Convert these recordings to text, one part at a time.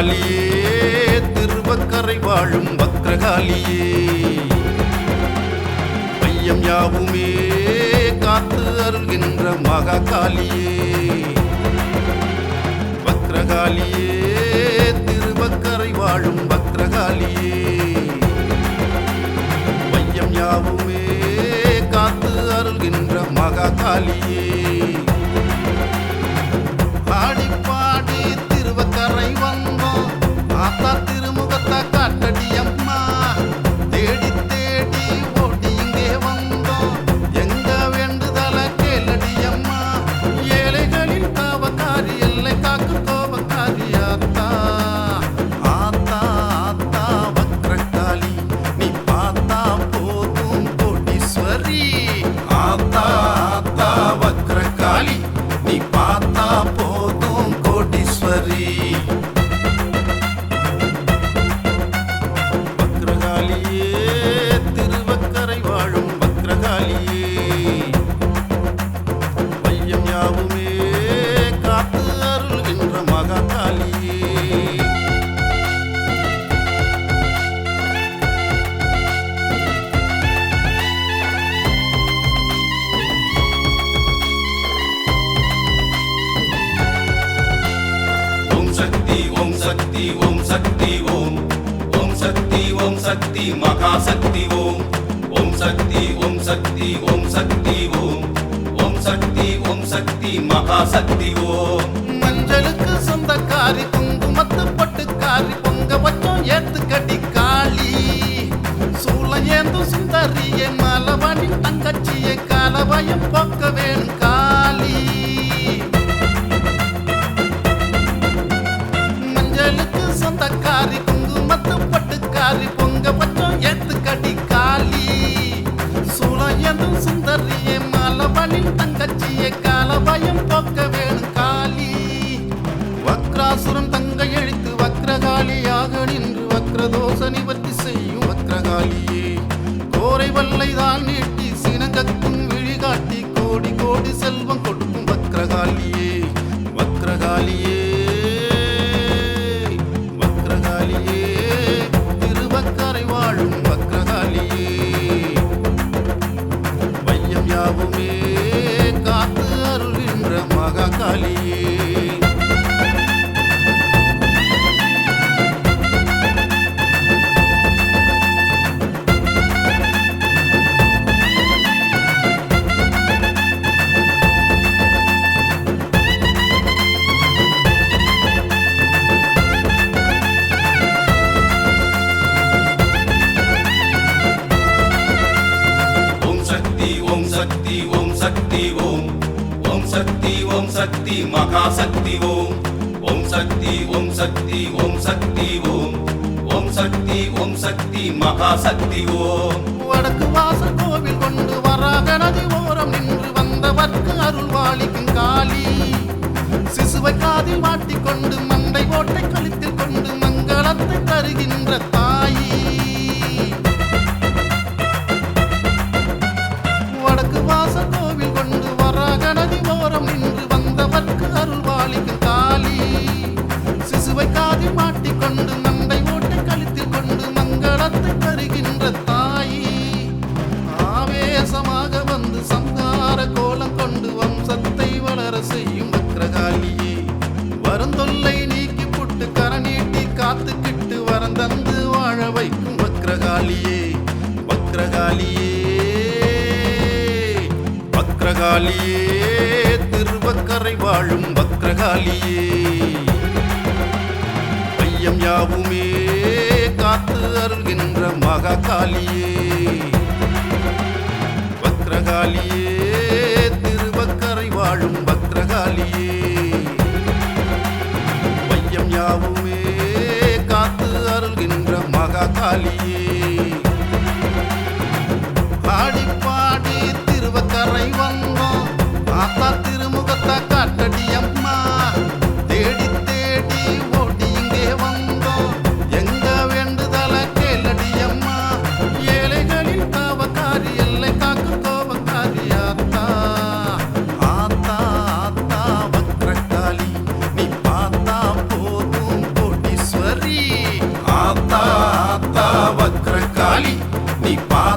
வக்ரகாலியே திருவக்கரை வாழும் வக்ரகாலியே மையம் யாவுமே காத்து அருள்கின்ற மகாகாலியே வக்ரகாலியே திருவக்கரை வாழும் வக்ரகாலியே மையம் யாவுமே காத்து அருள்கின்ற மகாகாலியே ஆத்தா திருமுகத்தை காட்டடியம். யாவுமே காத்து அருள்கின்ற மகாகாளியே சக்தி ஓம் சக்தி ஓம் சக்தி ஓம். ஓம் சக்தி ஓம் சக்தி மகாசக்தி ஓம். ஓம் சக்தி ஓம் சக்தி ஓம் மகாசக்தி ஓம் மஞ்சளுக்கு சொந்தக்காரி குங்குமத்து பட்டுக்காரி பொங்க வச்சோம் ஏத்து கடி காளி. சூளம் ஏந்தும் சுந்தரிய மலவாணி தங்கச்சிய காலவயம் போக்க வேணும் காளி. மஞ்சளுக்கு சொந்தக்காரி குங்குமத்து பட்டுக்காரி பொங்க வச்சோம் ஏத்து கடி காளி. சூளம் ஏந்தும் சுந்தரிய வக்ரகாளியாக நின்று வக்ரதோஷ நிவர்த்தி செய்யும் வக்ரகாலியே கோரை வல்லை தான் நீட்டி சினங்கக்கும் விழிகாட்டி கோடி கோடி செல்வம் கொடுக்கும் வக்ரகாளியே. வக்ரகாளியே வக்ரகாளியே சக்தி மகா சக்தி மகாசக்தி ஓம். ஓம் சக்தி ஓம் சக்தி ஓம் சக்தி ஓம். ஓம் சக்தி ஓம் சக்தி மகாசக்தி ஓம். வடக்கு வாச கோவில் கொண்டு வராக நதி ஓரம் நின்று வந்தவர்க்கு அருள் வாழிக்கும் காளி. சிசுவை காதில் மாட்டிக்கொண்டு மண்டை ஓட்டை கழுத்தில் கொண்டு மங்களத்தை தருகின்ற தாயி. வருந்தொல்லை நீக்கி புட்டு கரநீட்டி காத்துக்கிட்டு வரந்தந்து வாழ வைக்கும் வக்ரகாலியே வக்ரகாலியே வக்ரகாலியே திருவக்கரை வாழும் வக்ரகாலியே ஐயம் யாவுமே காத்து அருள்கின்ற மகாகாலியே வக்ரகாலியே திருவக்கரை வாழும் வக்ரகாளியே. ali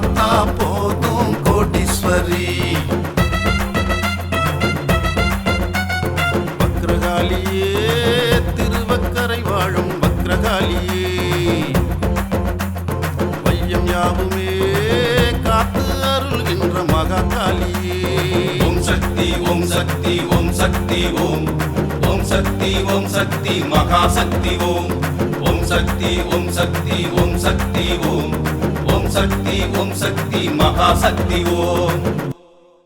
பார்த்தா போதும் கோட்டீஸ்வரி வக்ரகாலியே திருவக்கரை வாழும் வக்ரகாலியே வையம் யாவுமே காத்து அருள்கின்ற மகாகாலியே ஓம் சக்தி ஓம் சக்தி ஓம் சக்தி ஓம். ஓம் சக்தி ஓம் சக்தி மகாசக்தி ஓம். ஓம் சக்தி ஓம் சக்தி ஓம் சக்தி ஓம். சக்தி ஓம் சக்தி மகாசக்தி ஓம்.